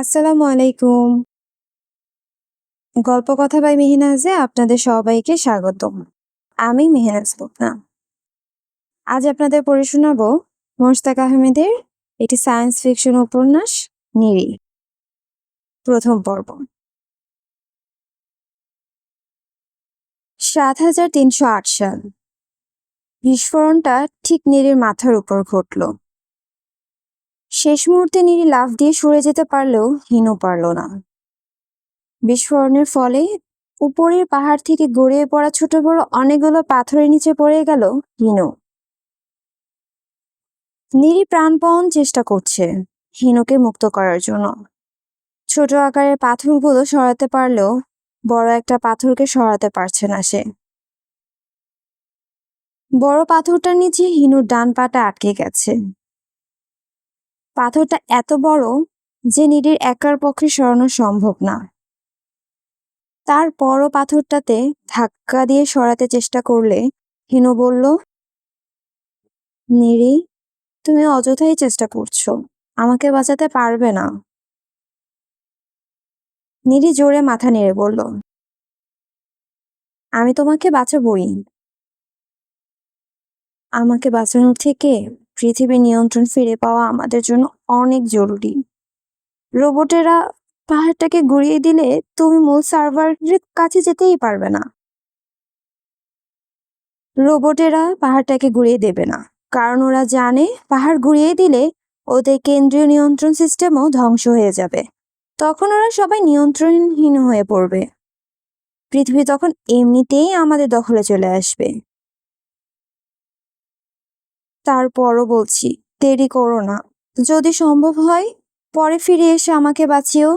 আসসালামু আলাইকুম। গল্প কথা বাই মেহিনাজে আপনাদের সবাইকে স্বাগতম। আমি মেহনাজ লোকনা। আজ আপনাদের পড়ে শোনাবো মোস্তাক আহমেদের একটি সায়েন্স ফিকশন উপন্যাস, নিরি। প্রথম পর্ব। সাত হাজার তিনশো আট সাল বিস্ফোরণটা ঠিক নিরির মাথার উপর ঘটল শেষ মুহূর্তে নিরি লাফ দিয়ে সরে যেতে পারলেও হিনু পারল না। বিস্ফোরণের ফলে উপরের পাহাড় থেকে গড়িয়ে পড়া ছোট বড় অনেকগুলো পাথরের নিচে পড়ে গেল হিনু। নিরি প্রাণপণ চেষ্টা করছে হিনুকে মুক্ত করার জন্য। ছোট আকারের পাথরগুলো সরাতে পারলেও বড় একটা পাথরকে সরাতে পারছে না সে। বড় পাথরটার নিচে হিনুর ডান পাটা আটকে গেছে। পাথরটা এত বড় যে নিডির একার পক্ষে সরানো সম্ভব না। তার বড় পাথরটাতে ধাক্কা দিয়ে সরাতে চেষ্টা করলে হিনু বলল, নিরি, তুমি অযথাই চেষ্টা করছ, আমাকে বাঁচাতে পারবে না। নিরি জোরে মাথা নেড়ে বলল, আমি তোমাকে বাঁচাবই। আমাকে বাঁচানোর থেকে পৃথিবীর নিয়ন্ত্রণ ফিরে পাওয়া আমাদের জন্য অনেক জরুরি। রোবটেরা পাহাড়টাকে গুড়িয়ে দিলে তুমি মূল সার্ভারের কাছে যেতেই পারবে না। রোবটেরা পাহাড়টাকে গুড়িয়ে দেবে না, কারণ ওরা জানে পাহাড় গুড়িয়ে দিলে ওদের কেন্দ্রীয় নিয়ন্ত্রণ সিস্টেমও ধ্বংস হয়ে যাবে। তখন ওরা সবাই নিয়ন্ত্রণহীন হয়ে পড়বে। পৃথিবী তখন এমনিতেই আমাদের দখলে চলে আসবে। তারপরও বলছি, দেরি করো না। যদি সম্ভব হয়, পরে ফিরে এসে আমাকে বাঁচিও।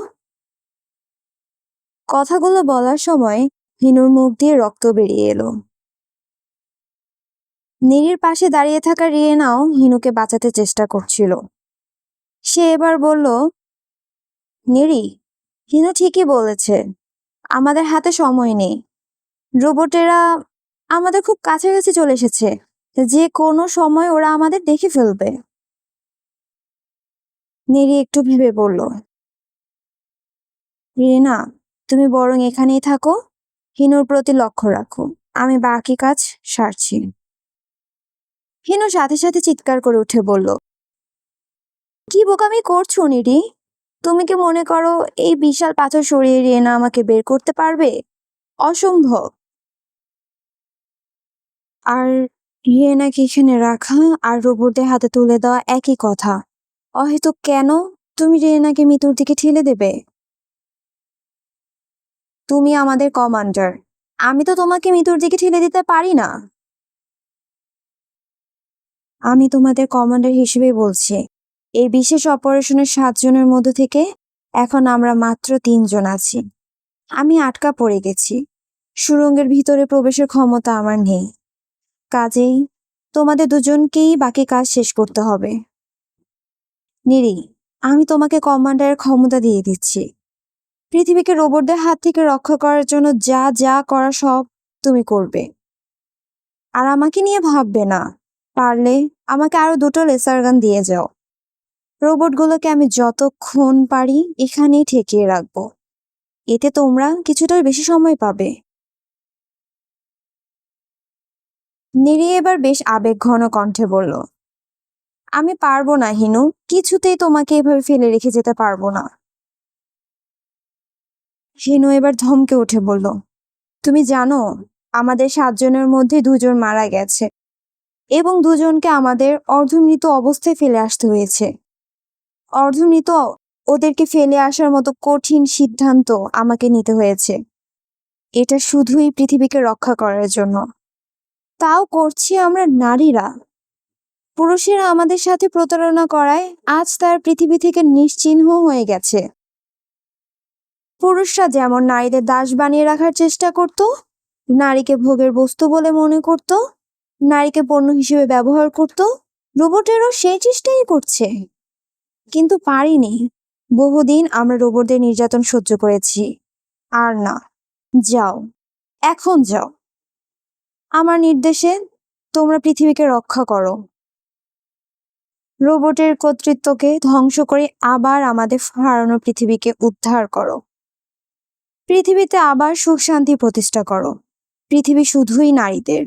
কথাগুলো বলার সময় হিনুর মুখ দিয়ে রক্ত বেরিয়ে এলো। নীরির পাশে দাঁড়িয়ে থাকা রিয়েনাও হিনুকে বাঁচাতে চেষ্টা করছিল। সে এবার বলল, নিরি, হিনু ঠিকই বলেছে, আমাদের হাতে সময় নেই। রোবটেরা আমাদের খুব কাছাকাছি চলে এসেছে। যে কোনো সময় ওরা আমাদের দেখে ফেলবে। নিরি একটু ভেবে বলল, রিনা, তুমি বরং এখানেই থাকো। হিনুর প্রতি লক্ষ্য রাখো। আমি বাকি কাজ সারছি। হিনু সাথে সাথে চিৎকার করে উঠে বলল, কি বোকামি করছ নিরি? তুমি কি মনে করো এই বিশাল পাথর সরিয়ে রিয়েনা আমাকে বের করতে পারবে? অসম্ভব! আর রিয়েনাকে এখানে রাখা আর রোবটদের হাতে তুলে দেওয়া একই কথা। অহেতু কেন? তুমি রিয়েনাকে মৃত্যুর দিকে ঠেলে দেবে। তুমি আমাদের কমান্ডার। আমি তো তোমাকে মৃত্যুর দিকে ঠেলে দিতে পারি না। আমি তোমাদের কমান্ডার হিসেবে বলছি। এই বিশেষ অপারেশনের সাতজনের মধ্যে থেকে এখন আমরা মাত্র তিনজন আছি। আমি আটকা পড়ে গেছি। সুরঙ্গের ভিতরে প্রবেশের ক্ষমতা আমার নেই। কাজেই তোমাদের দুজনকেই বাকি কাজ শেষ করতে হবে। নিরি, আমি তোমাকে কমান্ডারের ক্ষমতা দিয়ে দিচ্ছি। পৃথিবীকে রোবটদের হাত থেকে রক্ষা করার জন্য যা যা করা সব তুমি করবে। আর আমাকে নিয়ে ভাববে না। পারলে আমাকে আরও দুটো লেসার গান দিয়ে যাও। রোবটগুলোকে আমি যতক্ষণ পারি এখানেই ঠেকিয়ে রাখব। এতে তোমরা কিছুটা বেশি সময় পাবে। নিরি এবার বেশ আবেগঘন কণ্ঠে বলল, আমি পারব না, হিনু। কিছুতেই তোমাকে এভাবে ফেলে রেখে যেতে পারব না। হিনু এবার ধমকে উঠে বলল, তুমি জানো, আমাদের সাতজনের মধ্যে দুজন মারা গেছে এবং দুজনকে আমাদের অর্ধমৃত অবস্থায় ফেলে আসতে হয়েছে। অর্ধমৃত ওদেরকে ফেলে আসার মতো কঠিন সিদ্ধান্ত আমাকে নিতে হয়েছে। এটা শুধুই পৃথিবীকে রক্ষা করার জন্য। তাও করছি আমরা নারীরা। পুরুষেরা আমাদের সাথে প্রতারণা করায় আজ তার পৃথিবী থেকে নিশ্চিহ্ন হয়ে গেছে। পুরুষরা যেমন নারীদের দাস বানিয়ে রাখার চেষ্টা করত, নারীকে ভোগের বস্তু বলে মনে করত, নারীকে পণ্য হিসেবে ব্যবহার করত, রোবটেরও সেই চেষ্টাই করছে। কিন্তু পারিনি। বহুদিন আমরা রোবটদের নির্যাতন সহ্য করেছি। আর না, যাও, এখন যাও। আমার নির্দেশে তোমরা পৃথিবীকে রক্ষা করো। রোবটের কর্তৃত্বকে ধ্বংস করে আবার আমাদের হারানো পৃথিবীকে উদ্ধার করো। পৃথিবীতে আবার সুখ শান্তি প্রতিষ্ঠা করো। পৃথিবী শুধুই নারীদের,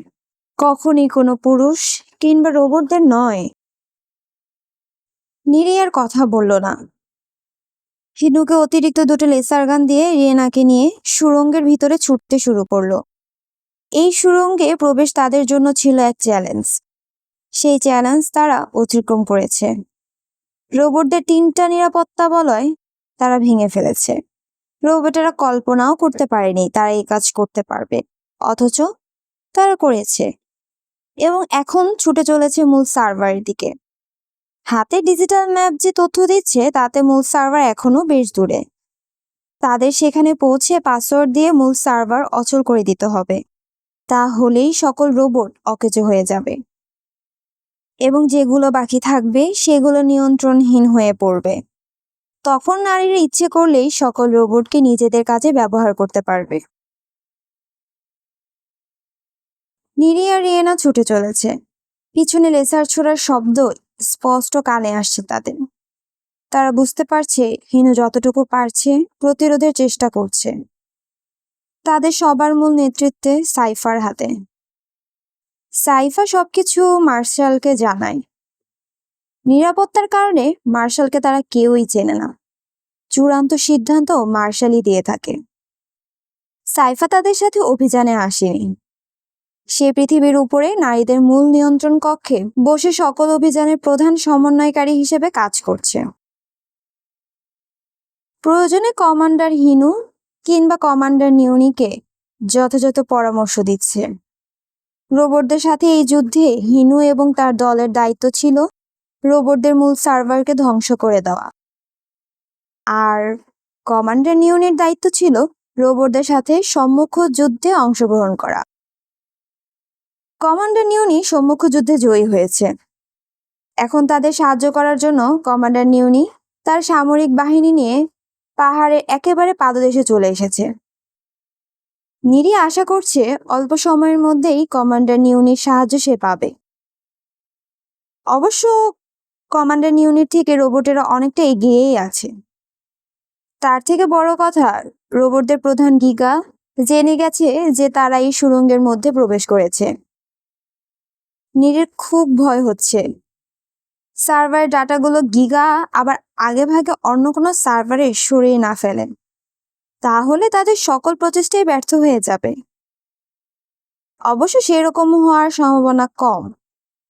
কখনই কোনো পুরুষ কিংবা রোবটদের নয়। নিরি আর কথা বলল না। হিনুকে অতিরিক্ত দুটো লেসার গান দিয়ে রিয়েনাকে নিয়ে সুড়ঙ্গের ভিতরে ছুটতে শুরু করল। এই সুড়ঙ্গে প্রবেশ তাদের জন্য ছিল এক চ্যালেঞ্জ। সেই চ্যালেঞ্জ তারা অতিক্রম করেছে। রোবটদের তিনটা নিরাপত্তা বলয় তারা ভেঙে ফেলেছে। রোবটেরা কল্পনাও করতে পারেনি তারা এই কাজ করতে পারবে, অথচ তারা করেছে। এবং এখন ছুটে চলেছে মূল সার্ভারের দিকে। হাতে ডিজিটাল ম্যাপ যে তথ্য দিচ্ছে, তাতে মূল সার্ভার এখনও বেশ দূরে। তাদের সেখানে পৌঁছে পাসওয়ার্ড দিয়ে মূল সার্ভার অচল করে দিতে হবে। তাহলেই সকল রোবট অকেজো হয়ে যাবে। এবং যেগুলো বাকি থাকবে, সেগুলো নিয়ন্ত্রণহীন হয়ে পড়বে। তখন নারীরা ইচ্ছে করলেই সকল রোবটকে নিজেদের কাজে ব্যবহার করতে পারবে। নিরি আর রিয়েনা ছুটে চলেছে। পিছনে লেসার ছোড়ার শব্দ স্পষ্ট কানে আসছে তাদের। তারা বুঝতে পারছে, হিনু যতটুকু পারছে, প্রতিরোধের চেষ্টা করছে। তাদের সবার মূল নেতৃত্বে সাইফার হাতে। সাইফা সবকিছু মার্শালকে জানায়। নিরাপত্তার কারণে মার্শালকে তারা কেউই চেনে না। চূড়ান্ত সিদ্ধান্ত মার্শালই দিয়ে থাকে। সাইফা তাদের সাথে অভিযানে আসেনি। সে পৃথিবীর উপরে নারীদের মূল নিয়ন্ত্রণ কক্ষে বসে সকল অভিযানের প্রধান সমন্বয়কারী হিসেবে কাজ করছে। প্রয়োজনে কমান্ডার হিনু কিংবা কমান্ডার নিউনিকে যথাযথ পরামর্শ দিচ্ছে। রোবটদের সাথে এই যুদ্ধে হিনু এবং তার দলের দায়িত্ব ছিল রোবটদের মূল সার্ভারকে ধ্বংস করে দেওয়া। আর কমান্ডার নিউনের দায়িত্ব ছিল রোবটদের সাথে সম্মুখ যুদ্ধে অংশগ্রহণ করা। কমান্ডার নিউনি সম্মুখ যুদ্ধে জয়ী হয়েছে। এখন তাদের সাহায্য করার জন্য কমান্ডার নিউনি তার সামরিক বাহিনী নিয়ে পাহাড়ের একেবারে পাদদেশে চলে এসেছে। নিরি আশা করছে অল্প সময়ের মধ্যেই কমান্ডার নিউনির সাহায্য সে পাবে। অবশ্য কমান্ডার নিউনির থেকে রোবটেরা অনেকটা এগিয়েই আছে। তার থেকে বড় কথা, রোবটদের প্রধান গিগা জেনে গেছে যে তারা এই সুড়ঙ্গের মধ্যে প্রবেশ করেছে। নিরির খুব ভয় হচ্ছে। সার্ভার ডাটাগুলো গিগা, আবার আগে ভাগে অন্য কোনো সার্ভারে সরিয়ে না ফেলে। তাহলে তাদের সকল প্রচেষ্টাই ব্যর্থ হয়ে যাবে। অবশ্য সেরকম হওয়ার সম্ভাবনা কম,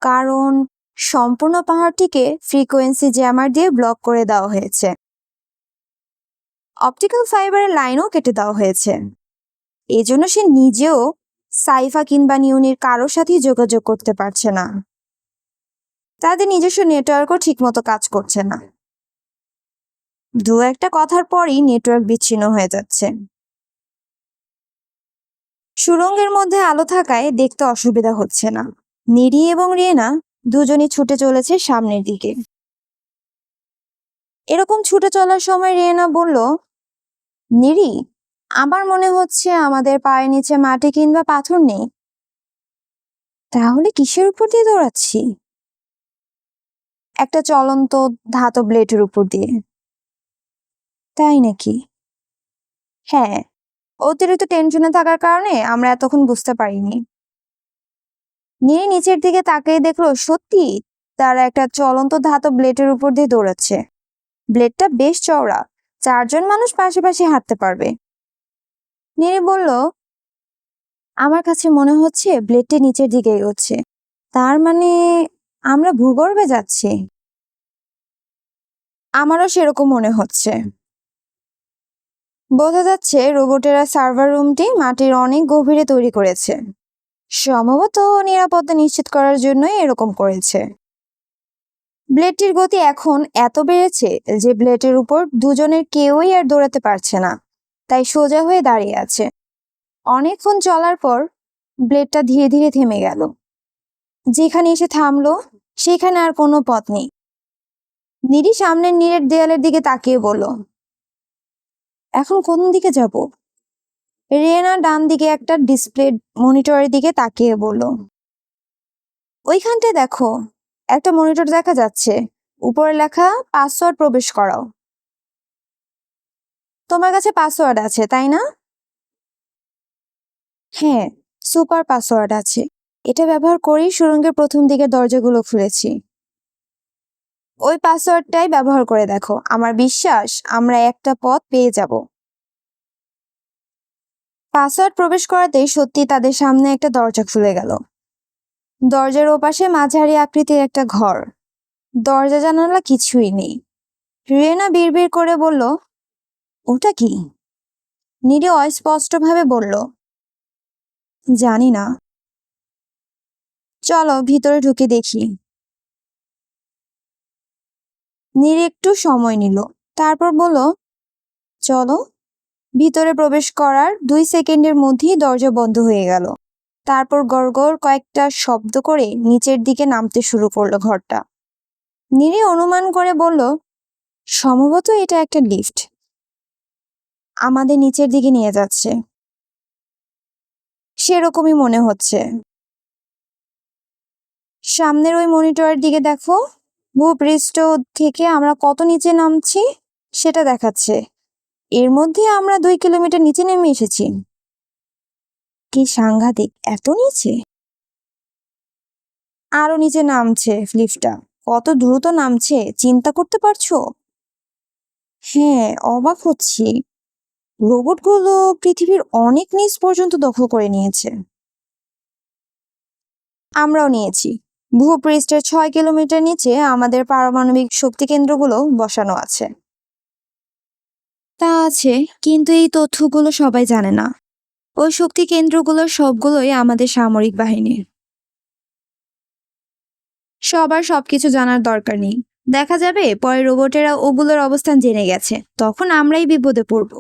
কারণ সম্পূর্ণ পাহাড়টিকে ফ্রিকোয়েন্সি জ্যামার দিয়ে ব্লক করে দেওয়া হয়েছে। অপটিক্যাল ফাইবারের লাইনও কেটে দেওয়া হয়েছে। এজন্য সে নিজেও সাইফা কিংবা নিউনির কারোর সাথেই যোগাযোগ করতে পারছে না। তাদের নিজস্ব নেটওয়ার্কও ঠিকমতো কাজ করছে না। দু একটা কথার পরই নেটওয়ার্ক বিচ্ছিন্ন হয়ে যাচ্ছে। সুরঙ্গের মধ্যে আলো থাকায় দেখতে অসুবিধা হচ্ছে না। নিরি এবং রিয়েনা দুজনই ছুটে চলেছে সামনের দিকে। এরকম ছুটে চলার সময় রিয়েনা বলল, নিরি, আমার মনে হচ্ছে আমাদের পায়ের নিচে মাটি কিংবা পাথর নেই। তাহলে কিসের উপর দিয়ে দৌড়াচ্ছি? একটা চলন্ত ধাতব ব্লেডের উপর দিয়ে। তাই নাকি? হ্যাঁ অতিরিক্ত টেনশনে থাকার কারণে আমরা এতক্ষণ বুঝতে পারিনি। নিয়ে নিচের দিকে তাকিয়ে দেখল সত্যি তারা একটা চলন্ত ধাতব ব্লেডের উপর দিয়ে দৌড়াচ্ছে। ব্লেডটা বেশ চওড়া, চারজন মানুষ পাশাপাশি হাঁটতে পারবে। নিরি বলল, আমার কাছে মনে হচ্ছে ব্লেডটি নিচের দিকে এগোচ্ছে। তার মানে আমরা ভূগর্ভে যাচ্ছি। আমারও সেরকম মনে হচ্ছে। বোঝা যাচ্ছে রোবটেরা সার্ভার রুমটি মাটির অনেক গভীরে তৈরি করেছে। সম্ভবত নিরাপত্তা নিশ্চিত করার জন্যই এরকম করেছে। ব্লেডটির গতি এখন এত বেড়েছে যে ব্লেডের উপর দুজনের কেউই আর দৌড়াতে পারছে না, তাই সোজা হয়ে দাঁড়িয়ে আছে। অনেকক্ষণ চলার পর ব্লেডটা ধীরে ধীরে থেমে গেল। যেখানে এসে থামলো, সেখানে আর কোনো পথ নেই। নিরি সামনের নীরের দেয়ালের দিকে তাকিয়ে বলল এখন কোন দিকে যাব? রিয়েনা ডান দিকে একটা ডিসপ্লে মনিটরের দিকে তাকিয়ে বলল, ওইখানটায় দেখো, একটা মনিটর দেখা যাচ্ছে। উপরে লেখা পাসওয়ার্ড প্রবেশ করাও। তোমার কাছে পাসওয়ার্ড আছে, তাই না? হ্যাঁ সুপার পাসওয়ার্ড আছে। এটা ব্যবহার করেই সুরঙ্গের প্রথম দিকের দরজাগুলো খুলেছি। ওই পাসওয়ার্ডটাই ব্যবহার করে দেখো। আমার বিশ্বাস আমরা একটা পথ পেয়ে যাব। পাসওয়ার্ড প্রবেশ করাতেই সত্যি তাদের সামনে একটা দরজা খুলে গেল। দরজার ওপাশে মাঝারি আকৃতির একটা ঘর। দরজা জানালা কিছুই নেই। রিয়েনা বিড়বিড় করে বলল, ওটা কি? নিরি অস্পষ্টভাবে বলল, জানি না। চলো ভিতরে ঢুকে দেখি। নীর একটু সময় নিল। তারপর বলল, চলো। ভিতরে প্রবেশ করার দুই সেকেন্ডের মধ্যেই দরজা বন্ধ হয়ে গেল। তারপর গড়গড় কয়েকটা শব্দ করে নিচের দিকে নামতে শুরু করল ঘরটা। নীরি অনুমান করে বলল, সম্ভবত এটা একটা লিফট। আমাদের নিচের দিকে নিয়ে যাচ্ছে। সেরকমই মনে হচ্ছে। সামনের ওই মনিটরের দিকে দেখো। ভূপৃষ্ঠ থেকে আমরা কত নিচে নামছি সেটা দেখাচ্ছে। এর মধ্যে আমরা দুই কিলোমিটার নিচে নেমে এসেছি। কি সাংঘাতিক, এত নিচে? আরও নিচে নামছে লিফটটা। কত দ্রুত নামছে, চিন্তা করতে পারছ? হ্যাঁ অবাক হচ্ছি। রোবটগুলো পৃথিবীর অনেক নিচ পর্যন্ত দখল করে নিয়েছে। আমরাও নিয়েছি। ভূপৃষ্ঠের ছয় কিলোমিটার নিচে আমাদের পারমাণবিক শক্তি কেন্দ্রগুলো বসানো আছে। তা আছে, কিন্তু এই তথ্যগুলো সবাই জানে না। ওই শক্তি কেন্দ্রগুলোর সবগুলোই আমাদের সামরিক বাহিনীর সবার সবকিছু জানার দরকার নেই। দেখা যাবে, পরে রোবটেরা ওগুলোর অবস্থান জেনে গেছে। তখন আমরাই বিপদে পড়ব।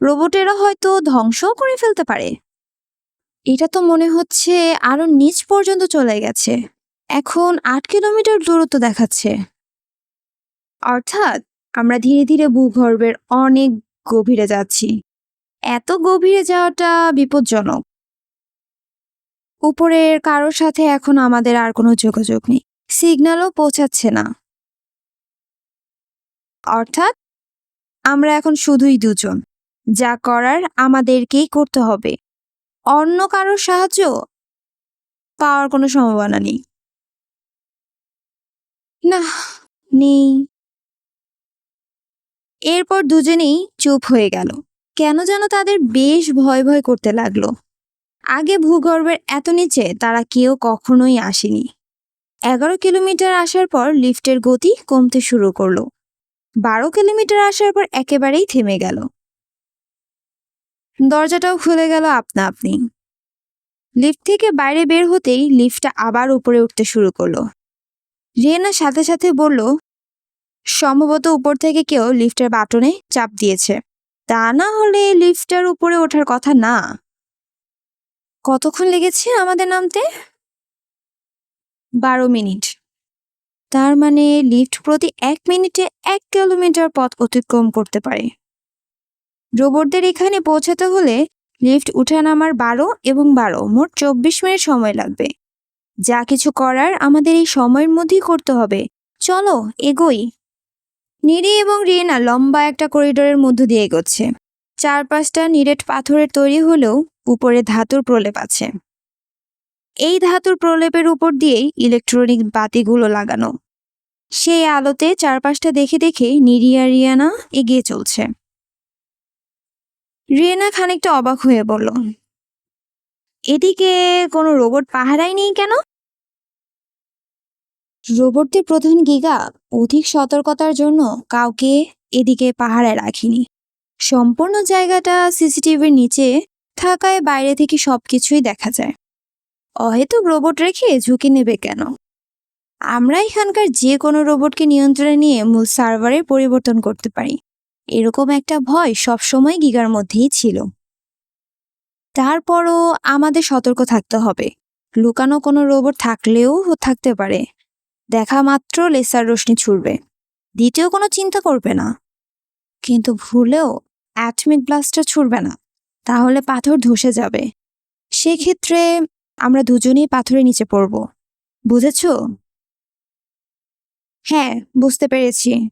রোবটেরা হয়তো ধ্বংসও করে ফেলতে পারে। এটা তো মনে হচ্ছে আরও নিচ পর্যন্ত চলে গেছে। এখন আট কিলোমিটার দূরত্ব দেখাচ্ছে। অর্থাৎ আমরা ধীরে ধীরে ভূগর্ভের অনেক গভীরে যাচ্ছি। এত গভীরে যাওয়াটা বিপজ্জনক। উপরের কারোর সাথে এখন আমাদের আর কোনো যোগাযোগ নেই। সিগন্যালও পৌঁছাচ্ছে না। অর্থাৎ আমরা এখন শুধুই দুজন। যা করার আমাদেরকেই করতে হবে। অন্য কারোর সাহায্য পাওয়ার কোনো সম্ভাবনা নেই। না, নেই। এরপর দুজনেই চুপ হয়ে গেল। কেন যেন তাদের বেশ ভয় ভয় করতে লাগল। আগে ভূগর্ভের এত নিচে তারা কেউ কখনোই আসেনি। এগারো কিলোমিটার আসার পর লিফটের গতি কমতে শুরু করল। বারো কিলোমিটার আসার পর একেবারেই থেমে গেল। দরজাটাও খুলে গেল আপনা আপনি। লিফট থেকে বাইরে বের হতেই লিফটটা আবার উপরে উঠতে শুরু করল। রিয়েনা সাথে সাথে বলল, সম্ভবত উপর থেকে কেউ লিফটের বাটনে চাপ দিয়েছে। তা না হলে লিফটার উপরে ওঠার কথা না। কতক্ষণ লেগেছে আমাদের নামতে? বারো মিনিট। তার মানে লিফট প্রতি এক মিনিটে এক কিলোমিটার পথ অতিক্রম করতে পারে। রোবটদের এখানে পৌঁছাতে হলে লিফট উঠে নামার বারো এবং বারো, মোট চব্বিশ মিনিট সময় লাগবে। যা কিছু করার আমাদের এই সময়ের মধ্যেই করতে হবে। চলো, এগোই। নিরি এবং রিয়েনা লম্বা একটা করিডোরের মধ্য দিয়ে এগোচ্ছে। চারপাশটা নিরেট পাথরের তৈরি হলেও উপরে ধাতুর প্রলেপ আছে। এই ধাতুর প্রলেপের উপর দিয়েই ইলেকট্রনিক বাতিগুলো লাগানো। সেই আলোতে চারপাশটা দেখে দেখে নিরিয়া রিয়ানা এগিয়ে চলছে। রিয়ানা খানিকটা অবাক হয়ে বলল, এদিকে কোনো রোবট পাহারাই নেই কেন? রোবটদের প্রধান গিগা অধিক সতর্কতার জন্য কাউকে এদিকে পাহারায় রাখিনি। সম্পূর্ণ জায়গাটা সিসিটিভির নিচে থাকায় বাইরে থেকে সব কিছুই দেখা যায়। অহেতুক রোবট রেখে ঝুঁকি নেবে কেন? আমরা এখানকার যে কোনো রোবটকে নিয়ন্ত্রণে নিয়ে মূল সার্ভারে পরিবর্তন করতে পারি। এরকম একটা ভয় সবসময় গিগার মধ্যেই ছিল। তারপরও আমাদের সতর্ক থাকতে হবে। লুকানো কোনো রোবট থাকলেও থাকতে পারে। দেখা মাত্র লেসার রশ্মি ছুড়বে। দ্বিতীয় কোনো চিন্তা করবে না। কিন্তু ভুলেও অ্যাটমিক ব্লাস্টার ছুড়বে না, তাহলে পাথর ধসে যাবে। সেক্ষেত্রে আমরা দুজনেই পাথরের নিচে পড়ব। বুঝেছ? হ্যাঁ বুঝতে পেরেছি।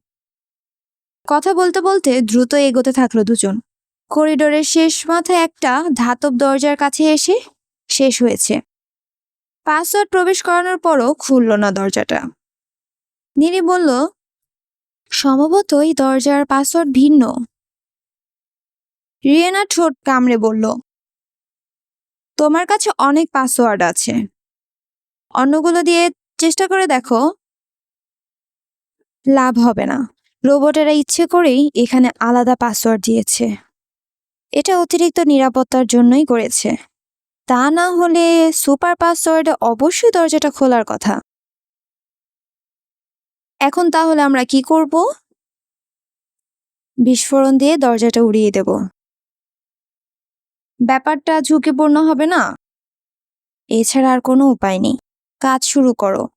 কথা বলতে বলতে দ্রুত এগোতে থাকল দুজন। করিডোরের শেষ মাথায় একটা ধাতব দরজার কাছে এসে শেষ হয়েছে। পাসওয়ার্ড প্রবেশ করানোর পরও খুলল না দরজাটা। নীরি বলল সম্ভবত এই দরজার পাসওয়ার্ড ভিন্ন। রিয়েনা ঠোঁট কামড়ে বলল, তোমার কাছে অনেক পাসওয়ার্ড আছে। অন্যগুলো দিয়ে চেষ্টা করে দেখো। লাভ হবে না। রোবটেরা ইচ্ছে করেই এখানে আলাদা পাসওয়ার্ড দিয়েছে। এটা অতিরিক্ত নিরাপত্তার জন্যই করেছে। তা না হলে সুপার পাসওয়ার্ডে অবশ্যই দরজাটা খোলার কথা। এখন তাহলে আমরা কি করব? বিস্ফোরণ দিয়ে দরজাটা উড়িয়ে দেব। ব্যাপারটা ঝুঁকিপূর্ণ হবে না? এছাড়া আর কোনো উপায় নেই। কাজ শুরু করো।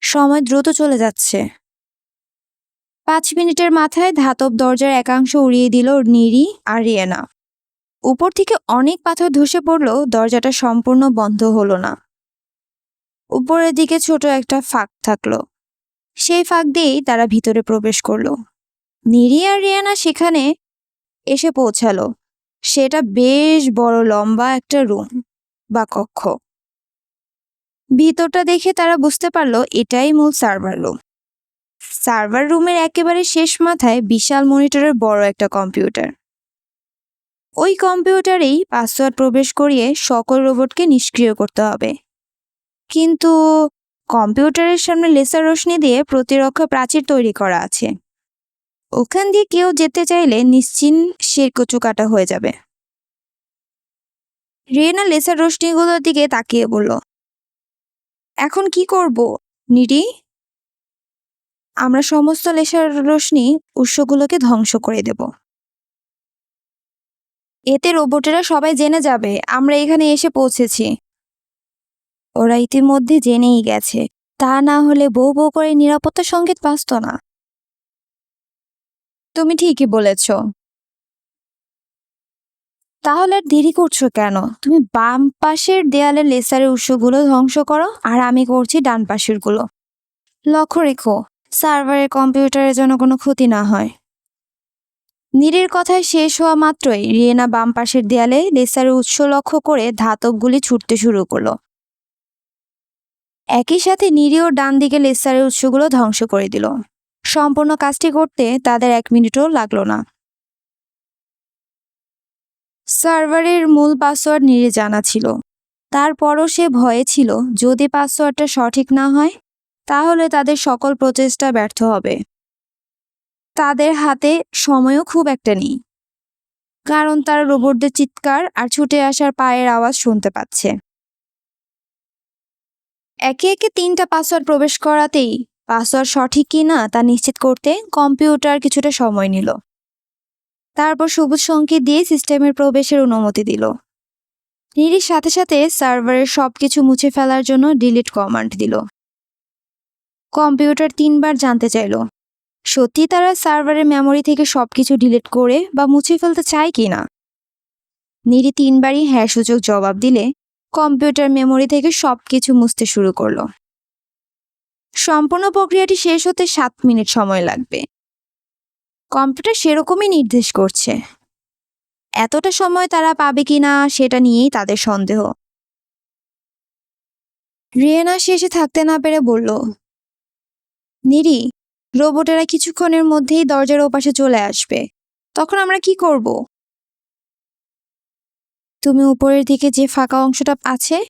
সময় দ্রুত চলে যাচ্ছে। পাঁচ মিনিটের মাথায় ধাতব দরজার একাংশ উড়িয়ে দিল নিরি আর রিয়েনা। উপর থেকে অনেক পাথর ধসে পড়লেও দরজাটা সম্পূর্ণ বন্ধ হলো না। উপরের দিকে ছোট একটা ফাঁক থাকল। সেই ফাঁক দিয়েই তারা ভিতরে প্রবেশ করল। নিরি আর রিয়ানা সেখানে এসে পৌঁছালো। সেটা বেশ বড়, লম্বা একটা রুম বা কক্ষ। ভিতরটা দেখে তারা বুঝতে পারল, এটাই মূল সার্ভার রুম। সার্ভার রুমের একেবারে শেষ মাথায় বিশাল মনিটরের বড় একটা কম্পিউটার। ওই কম্পিউটারেই পাসওয়ার্ড প্রবেশ করিয়ে সকল রোবটকে নিষ্ক্রিয় করতে হবে। কিন্তু কম্পিউটারের সামনে লেসার রোশনি দিয়ে প্রতিরক্ষা প্রাচীর তৈরি করা আছে। ওখান দিয়ে কেউ যেতে চাইলে নিশ্চিন সে কচু কাটা হয়ে যাবে। রিয়েনা লেসার রোশনিগুলোর দিকে তাকিয়ে বলল, এখন কি করব নিরি আমরা সমস্ত লেসার রোশনি উৎসগুলোকে ধ্বংস করে দেব। এতে রোবটেরা সবাই জেনে যাবে, আমরা এখানে এসে পৌঁছেছি। ওরা ইতিমধ্যে জেনেই গেছে, তা না হলে বউ বউ করে নিরাপত্তা সংকেত বাঁচত না। তুমি ঠিকই বলেছ। তাহলে আর দেরি করছ কেন? তুমি বাম পাশের দেয়ালের লেসারের উৎসগুলো ধ্বংস করো, আর আমি করছি ডান পাশেরগুলো লক্ষ্য রেখো, সার্ভারের কম্পিউটারের জন্য কোনো ক্ষতি না হয়। নীরের কথায় শেষ হওয়া মাত্রই রিয়েনা বাম পাশের দেয়ালে লেসারের উৎস লক্ষ্য করে ধাতবগুলি ছুটতে শুরু করল। একই সাথে নিরিও ডান দিকে লেসারের উৎসগুলো ধ্বংস করে দিল। সম্পূর্ণ কাজটি করতে তাদের এক মিনিটও লাগল না। সার্ভারের মূল পাসওয়ার্ড নিরে জানা ছিল। তারপরও সে ভয়ে ছিল, যদি পাসওয়ার্ডটা সঠিক না হয়, তাহলে তাদের সকল প্রচেষ্টা ব্যর্থ হবে। তাদের হাতে সময়ও খুব একটা নেই। কারণ তারা রোবটদের চিৎকার আর ছুটে আসার পায়ের আওয়াজ শুনতে পাচ্ছে। একে একে তিনটা পাসওয়ার্ড প্রবেশ করাতেই পাসওয়ার্ড সঠিক কি না তা নিশ্চিত করতে কম্পিউটার কিছুটা সময় নিল। তারপর সবুজ সংকেত দিয়ে সিস্টেমের প্রবেশের অনুমতি দিল। নিরির সাথে সাথে সার্ভারের সব কিছু মুছে ফেলার জন্য ডিলিট কমান্ড দিল। কম্পিউটার তিনবার জানতে চাইল। সত্যি তারা সার্ভারের মেমোরি থেকে সব কিছু ডিলিট করে বা মুছে ফেলতে চায় কি না? নিরি তিনবারই হ্যাঁ সূচক জবাব দিলে কম্পিউটার মেমোরি থেকে সব কিছু মুছতে শুরু করল। সম্পূর্ণ প্রক্রিয়াটি শেষ হতে সাত মিনিট সময় লাগবে। কম্পিউটার সেরকমই নির্দেশ করছে। এতটা সময় তারা পাবে কিনা সেটা নিয়েই তাদের সন্দেহ। রিয়েনা শেষে থাকতে না পেরে বলল, নিরি রোবটেরা কিছুক্ষণের মধ্যেই দরজার ওপাশে চলে আসবে। তখন আমরা কি করব? তুমি উপরের দিকে যে ফাঁকা অংশটা আছে,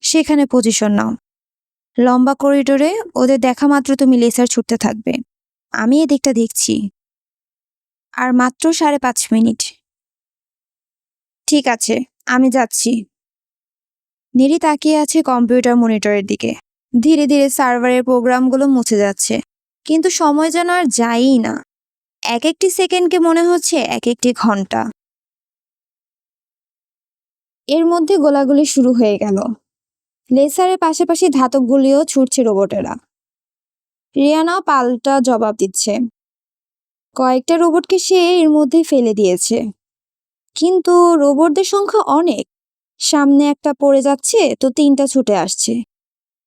সেখানে পজিশন নাও। লম্বা করিডোরে ওদের দেখা মাত্র তুমি লেসার ছুটতে থাকবে। আমি এদিকটা দেখছি। আর মাত্র সাড়ে পাঁচ মিনিট। ঠিক আছে, আমি যাচ্ছি। নিরি তাকিয়ে আছে কম্পিউটার মনিটরের দিকে। ধীরে ধীরে সার্ভারের প্রোগ্রামগুলো মুছে যাচ্ছে। কিন্তু সময় যেন আর যায়ই না। এক একটি সেকেন্ডকে মনে হচ্ছে এক একটি ঘণ্টা। এর মধ্যে গোলাগুলি শুরু হয়ে গেল। লেসারের পাশাপাশি ধাতবগুলিও ছুটছে রোবটেরা। রিয়ানাও পাল্টা জবাব দিচ্ছে। কয়েকটা রোবটকে সে এর মধ্যে ফেলে দিয়েছে। কিন্তু রোবটদের সংখ্যা অনেক। সামনে একটা পড়ে যাচ্ছে, তো তিনটা ছুটে আসছে।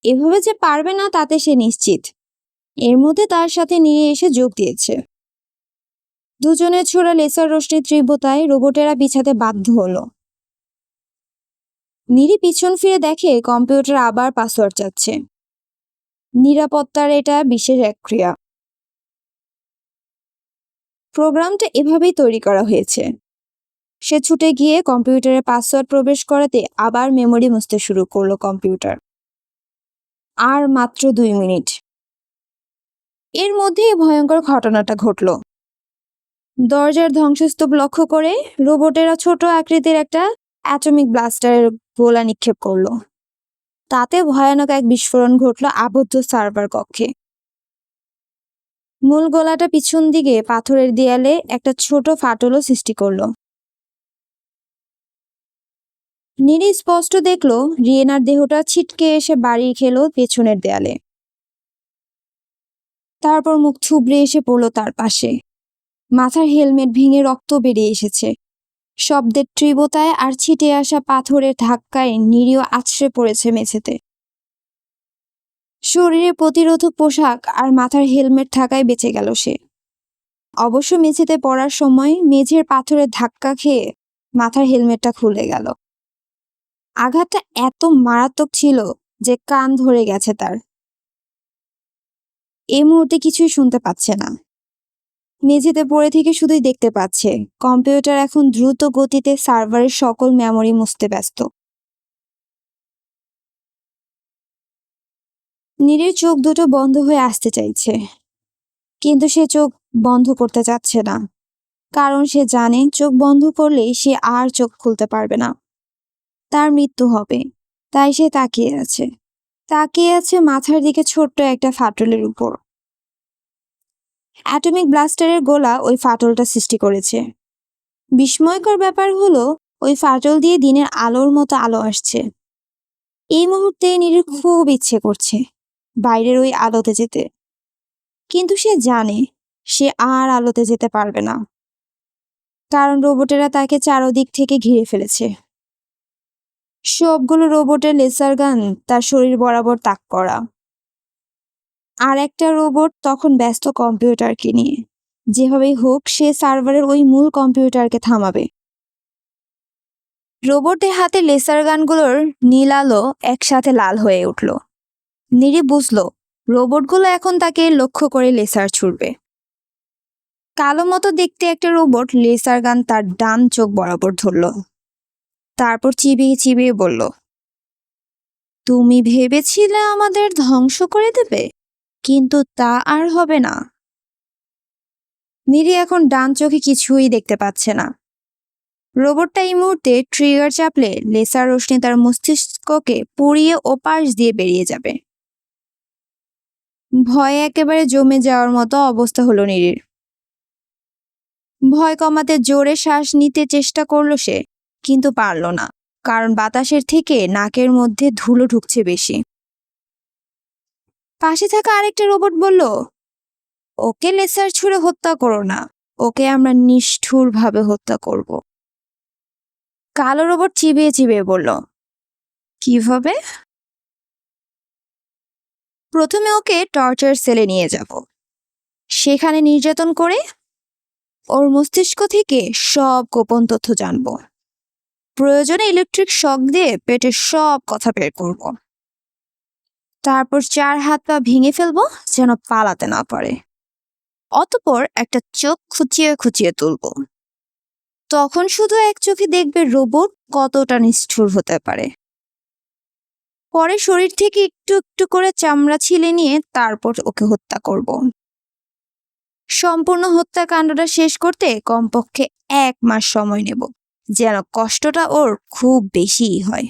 এভাবে যে পারবে না, তাতে সে নিশ্চিত। এর মধ্যে তার সাথে নিয়ে এসে যোগ দিয়েছে। দুজনের ছোড়া লেসার রশ্মির তীব্রতায় রোবটেরা বিছাতে বাধ্য হলো। নিরি পিছন ফিরে দেখে কম্পিউটার আবার পাসওয়ার্ড চাচ্ছে। নিরাপত্তার এটা বিশেষ এক ক্রিয়া। প্রোগ্রামটা এভাবেই তৈরি করা হয়েছে। সে ছুটে গিয়ে কম্পিউটারে পাসওয়ার্ড প্রবেশ করাতে আবার মেমোরি মুছতে শুরু করল কম্পিউটার। আর মাত্র দুই মিনিট। এর মধ্যেই ভয়ঙ্কর ঘটনাটা ঘটল। দরজার ধ্বংসস্তূপ লক্ষ্য করে রোবটেরা ছোট আকৃতির একটা অ্যাটমিক ব্লাস্টারের গোলা নিক্ষেপ করল। তাতে ভয়ানক এক বিস্ফোরণ ঘটল আবদ্ধ সার্ভার কক্ষে। মূল গোলাটা পিছন দিকে পাথরের দেয়ালে একটা ছোট ফাটলও সৃষ্টি করল। নিরি স্পষ্ট দেখল রিয়েনার দেহটা ছিটকে এসে বাড়ি খেলো পেছনের দেয়ালে। তারপর মুখ থুবড়ে এসে পড়ল তার পাশে। মাথার হেলমেট ভেঙে রক্ত বেরিয়ে এসেছে। শব্দের তীব্রতায় আর ছিটে আসা পাথরের ধাক্কায় নিরীহ আছড়ে পড়েছে মেঝেতে। শরীরে প্রতিরোধক পোশাক আর মাথার হেলমেট থাকায় বেঁচে গেল সে। অবশ্য মেঝেতে পড়ার সময় মেঝের পাথরের ধাক্কা খেয়ে মাথার হেলমেটটা খুলে গেল। আঘাতটা এত মারাত্মক ছিল যে কান ধরে গেছে তার। এই মুহূর্তে কিছুই শুনতে পাচ্ছে না। মেঝেতে পড়ে থেকে শুধুই দেখতে পাচ্ছে, কম্পিউটার এখন দ্রুত গতিতে সার্ভারের সকল মেমরি মুছতে ব্যস্ত। নীরের চোখ দুটো বন্ধ হয়ে আসতে চাইছে, কিন্তু সে চোখ বন্ধ করতে চাচ্ছে না, কারণ সে জানে চোখ বন্ধ করলেই সে আর চোখ খুলতে পারবে না। তার মৃত্যু হবে, তাই সে তাকিয়ে আছে। তাকিয়ে আছে মাথার দিকে ছোট্ট একটা ফাটলের উপর। অ্যাটমিক ব্লাস্টারের গোলা ওই ফাটলটা সৃষ্টি করেছে। বিস্ময়কর ব্যাপার হলো, ওই ফাটল দিয়ে দিনের আলোর মতো আলো আসছে। এই মুহূর্তে নীরের খুব ইচ্ছে করছে বাইরের ওই আলোতে যেতে। কিন্তু সে জানে, সে আর আলোতে যেতে পারবে না। কারণ রোবটেরা তাকে চারদিক থেকে ঘিরে ফেলেছে। সবগুলো রোবটের লেসার গান তার শরীর বরাবর তাক করা। আর একটা রোবট তখন ব্যস্ত কম্পিউটারকে নিয়ে। যেভাবেই হোক, সে সার্ভারের ওই মূল কম্পিউটারকে থামাবে। রোবটের হাতে লেসার গানগুলোর নীল আলো একসাথে লাল হয়ে উঠল। নিরি বুঝলো, রোবটগুলো এখন তাকে লক্ষ্য করে লেসার ছুড়বে। কালো মতো দেখতে একটা রোবট লেসার গান তার ডান চোখ বরাবর ধরল। তারপর চিবিয়ে চিবিয়ে বলল, তুমি ভেবেছিলে আমাদের ধ্বংস করে দেবে, কিন্তু তা আর হবে না। নিরি এখন ডান চোখে কিছুই দেখতে পাচ্ছে না। রোবটটা এই মুহূর্তে ট্রিগার চাপলে লেসার রশ্মি তার মস্তিষ্ককে পুড়িয়ে ওপাশ দিয়ে বেরিয়ে যাবে। ভয়ে একেবারে জমে যাওয়ার মতো অবস্থা হলো নিরির। ভয় কমাতে জোরে শ্বাস নিতে চেষ্টা করল সে কিন্তু পারল না, কারণ বাতাসের থেকে নাকের মধ্যে ধুলো ঢুকছে বেশি। পাশে থাকা আরেকটা রোবট বলল, ওকে লেসার ছুঁড়ে হত্যা করো না, ওকে আমরা নিষ্ঠুরভাবে হত্যা করব। কালো রোবট চিবিয়ে চিবিয়ে বলল, কীভাবে? প্রথমে ওকে টর্চার সেলে নিয়ে যাব। সেখানে নির্যাতন করে ওর মস্তিষ্ক থেকে সব গোপন তথ্য জানব। প্রয়োজনে ইলেকট্রিক শক দিয়ে পেটের সব কথা বের করব। তারপর চার হাত পা ভেঙে ফেলব, যেন পালাতে না পারে। অতপর একটা চোখ খুঁচিয়ে খুঁচিয়ে তুলব। তখন শুধু এক চোখে দেখবে রোবট কতটা নিষ্ঠুর হতে পারে। পরে শরীর থেকে একটু একটু করে চামড়া ছিলে নিয়ে তারপর ওকে হত্যা করব। সম্পূর্ণ হত্যাকাণ্ডটা শেষ করতে কমপক্ষে এক মাস সময় নেব। যেন কষ্টটা ওর খুব বেশিই হয়।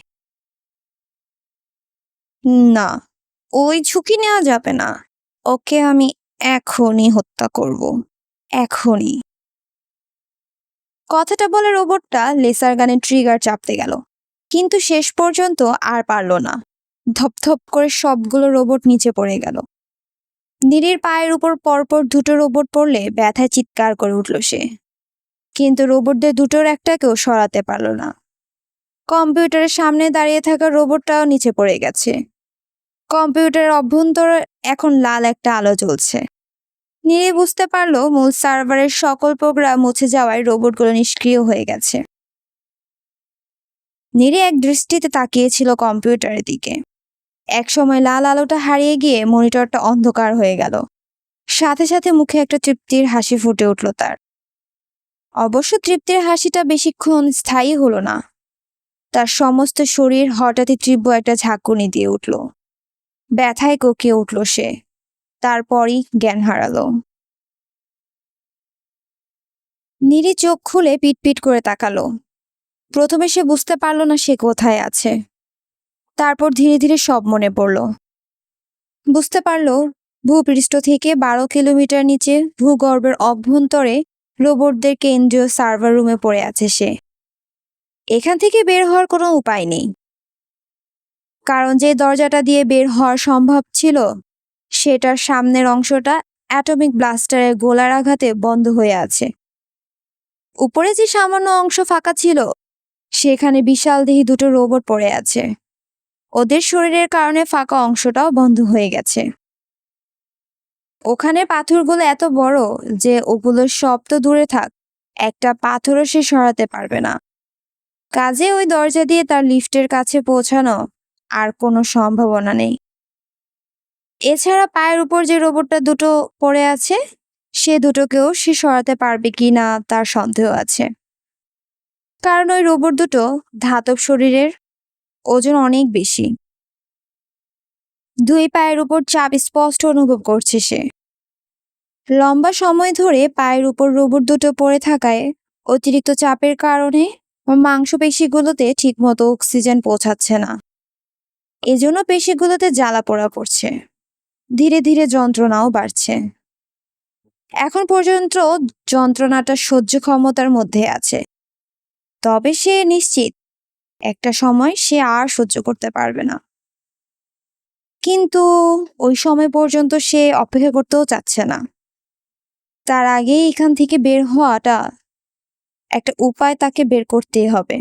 না, ওই ঝুঁকি নেওয়া যাবে না। ওকে আমি এখনই হত্যা করব। এখনই। কথাটা বলে রোবটটা লেসার গানে ট্রিগার চাপতে গেল। কিন্তু শেষ পর্যন্ত আর পারল না। ধপধপ করে সবগুলো রোবট নিচে পড়ে গেল। নীরের পায়ের উপর পরপর দুটো রোবট পড়লে ব্যথায় চিৎকার করে উঠল সে। কিন্তু রোবটদের দুটোর একটাকেও সরাতে পারল না। কম্পিউটারের সামনে দাঁড়িয়ে থাকা রোবটটাও নিচে পড়ে গেছে। কম্পিউটারের অভ্যন্তরে এখন লাল একটা আলো জ্বলছে। নিয়ে বুঝতে পারল মূল সার্ভারের সকল প্রোগ্রাম মুছে যাওয়ায় রোবটগুলো নিষ্ক্রিয় হয়ে গেছে। নিরে এক দৃষ্টিতে তাকিয়েছিল কম্পিউটারের দিকে। একসময় লাল আলোটা হারিয়ে গিয়ে মনিটরটা অন্ধকার হয়ে গেল। সাথে সাথে মুখে একটা তৃপ্তির হাসি ফুটে উঠল তার। অবশ্য তৃপ্তির হাসিটা বেশিক্ষণ স্থায়ী হলো না। তার সমস্ত শরীর হঠাৎই তীব্র একটা ঝাঁকুনি দিয়ে উঠল। ব্যথায় কোকিয়ে উঠল সে। তারপরই জ্ঞান হারালো। নিরি চোখ খুলে পিটপিট করে তাকালো। প্রথমে সে বুঝতে পারল না সে কোথায় আছে। তারপর ধীরে ধীরে সব মনে পড়ল। বুঝতে পারল, ভূপৃষ্ঠ থেকে বারো কিলোমিটার নিচে ভূগর্ভের অভ্যন্তরে রোবটদের কেন্দ্রীয় সার্ভার রুমে পড়ে আছে সে। এখান থেকে বের হওয়ার কোনো উপায় নেই। কারণ যে দরজাটা দিয়ে বের হওয়া সম্ভব ছিল, সেটার সামনের অংশটা অ্যাটমিক ব্লাস্টারের গোলার আঘাতে বন্ধ হয়ে আছে। উপরে যে সামান্য অংশ ফাঁকা ছিল, সেখানে বিশাল দেহি দুটো রোবট পড়ে আছে। ওদের শরীরের কারণে ফাঁকা অংশটাও বন্ধ হয়ে গেছে। ওখানে পাথরগুলো এত বড় যে ওগুলো সব তো দূরে থাক, একটা পাথরও সে সরাতে পারবে না। কাজে ওই দরজা দিয়ে তার লিফটের কাছে পৌঁছানো আর কোনো সম্ভাবনা নেই। এছাড়া পায়ের উপর যে রোবটটা দুটো পড়ে আছে, সে দুটোকেও সে সরাতে পারবে কি না তার সন্দেহ আছে। কারণ ওই রোবট দুটো ধাতব শরীরের ওজন অনেক বেশি। দুই পায়ের উপর চাপ স্পষ্ট অনুভব করছে সে। লম্বা সময় ধরে পায়ের উপর রোবট দুটো পড়ে থাকায় অতিরিক্ত চাপের কারণে মাংসপেশিগুলোতে ঠিকমতো অক্সিজেন পৌঁছাচ্ছে না। এজন্য পেশিগুলোতে জ্বালা পোড়া পড়ছে। ধীরে ধীরে যন্ত্রণাও বাড়ছে। এখন পর্যন্ত যন্ত্রণাটা সহ্য ক্ষমতার মধ্যে আছে। তবে সে নিশ্চিত, একটা সময় সে আর সহ্য করতে পারবে না। কিন্তু ওই সময় পর্যন্ত সে অপেক্ষা করতেও চাচ্ছে না। তার আগেই এখান থেকে বের হওয়াটা একটা উপায় তাকে বের করতেই হবে।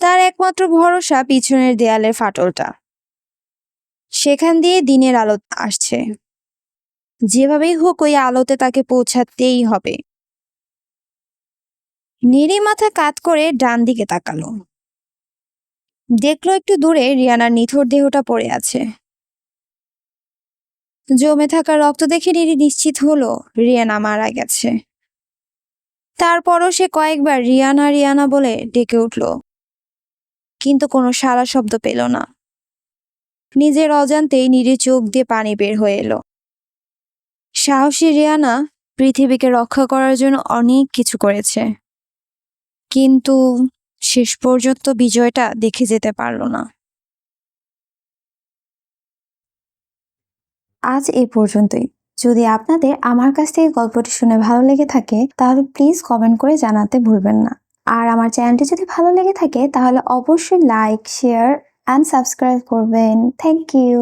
তার একমাত্র ভরসা পিছনের দেয়ালের ফাটলটা। সেখান দিয়ে দিনের আলো আসছে। যেভাবেই হোক ওই আলোতে তাকে পৌঁছাতেই হবে। নিরি মাথা কাত করে ডান দিকে তাকালো। দেখল একটু দূরে রিয়ানার নিথর দেহটা পড়ে আছে। জমে থাকা রক্ত দেখে নিরি নিশ্চিত হলো রিয়ানা মারা গেছে। তারপরও সে কয়েকবার রিয়ানা রিয়ানা বলে ডেকে উঠল। কিন্তু কোনো সারা শব্দ পেল না। নিজের অজান্তেই নিরি চোখ দিয়ে পানি বের হয়ে এলো। সাহসী রিয়ানা পৃথিবীকে রক্ষা করার জন্য অনেক কিছু করেছে। কিন্তু শেষ পর্যন্ত বিজয়টা দেখে যেতে পারল না। আজ এই পর্যন্তই। যদি আপনাদের আমার কাছ থেকে গল্পটি শুনে ভালো লেগে থাকে, তাহলে প্লিজ কমেন্ট করে জানাতে ভুলবেন না। আর আমার চ্যানেলটি যদি ভালো লেগে থাকে, তাহলে অবশ্যই লাইক, শেয়ার অ্যান্ড সাবস্ক্রাইব করবেন। Thank you